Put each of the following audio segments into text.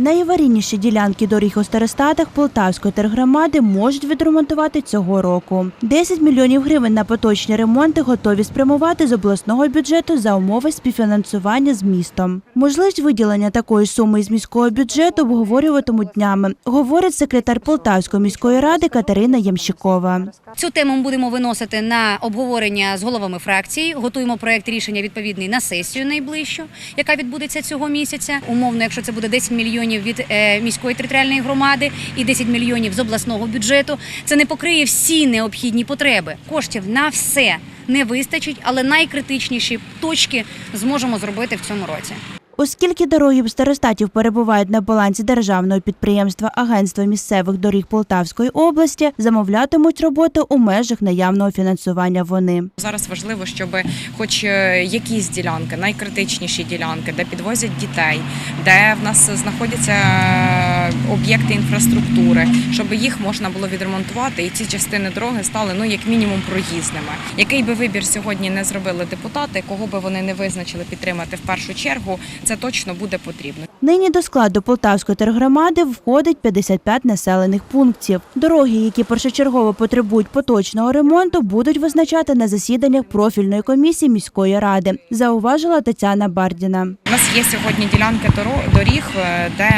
Найаварійніші ділянки доріг у старостатах Полтавської тергромади можуть відремонтувати цього року. 10 мільйонів гривень на поточні ремонти готові спрямувати з обласного бюджету за умови співфінансування з містом. Можливість виділення такої суми із міського бюджету обговорюватимуть днями, говорить секретар Полтавської міської ради Катерина Ямщикова. Цю тему ми будемо виносити на обговорення з головами фракцій. Готуємо проект рішення відповідний на сесію найближчу, яка відбудеться цього місяця. Умовно, якщо це буде 10 мільйонів від е, міської територіальної громади і 10 мільйонів з обласного бюджету, це не покриє всі необхідні потреби. Коштів на все не вистачить, але найкритичніші точки зможемо зробити в цьому році. Оскільки дороги старостатів перебувають на балансі державного підприємства Агентства місцевих доріг Полтавської області, замовлятимуть роботи у межах наявного фінансування вони. Зараз важливо, щоб хоч е, якісь ділянки, найкритичніші ділянки, де підвозять дітей, де в нас знаходяться е, об'єкти інфраструктури, щоб їх можна було відремонтувати, і ці частини дороги стали ну як мінімум проїзними. Який би вибір сьогодні не зробили депутати, кого би вони не визначили підтримати в першу чергу, це точно буде потрібно. Нині до складу Полтавської тергромади входить 55 населених пунктів. Дороги, які першочергово потребують поточного ремонту, будуть визначати на засіданнях профільної комісії міської ради, зауважила Тетяна Бардіна. У нас є сьогодні ділянки доріг, е, де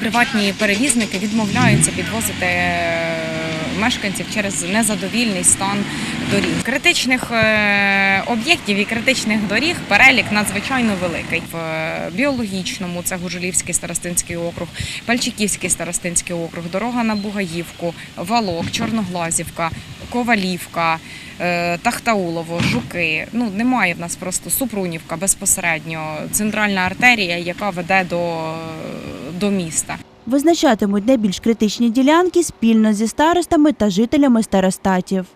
приватні перевізники відмовляються підвозити е, мешканців через незадовільний стан доріг. Критичних е, об'єктів і критичних доріг перелік надзвичайно великий. В е, біологічному це Гужулівський старостинський округ, Пальчиківський старостинський округ, дорога на Бугаївку, Валок, Чорноглазівка, Ковалівка, е, Тахтаулово, Жуки. Ну немає в нас просто Супрунівка безпосередньо, центральна артерія, яка веде до, до міста. Визначатимуть найбільш критичні ділянки спільно зі старостами та жителями старостатів.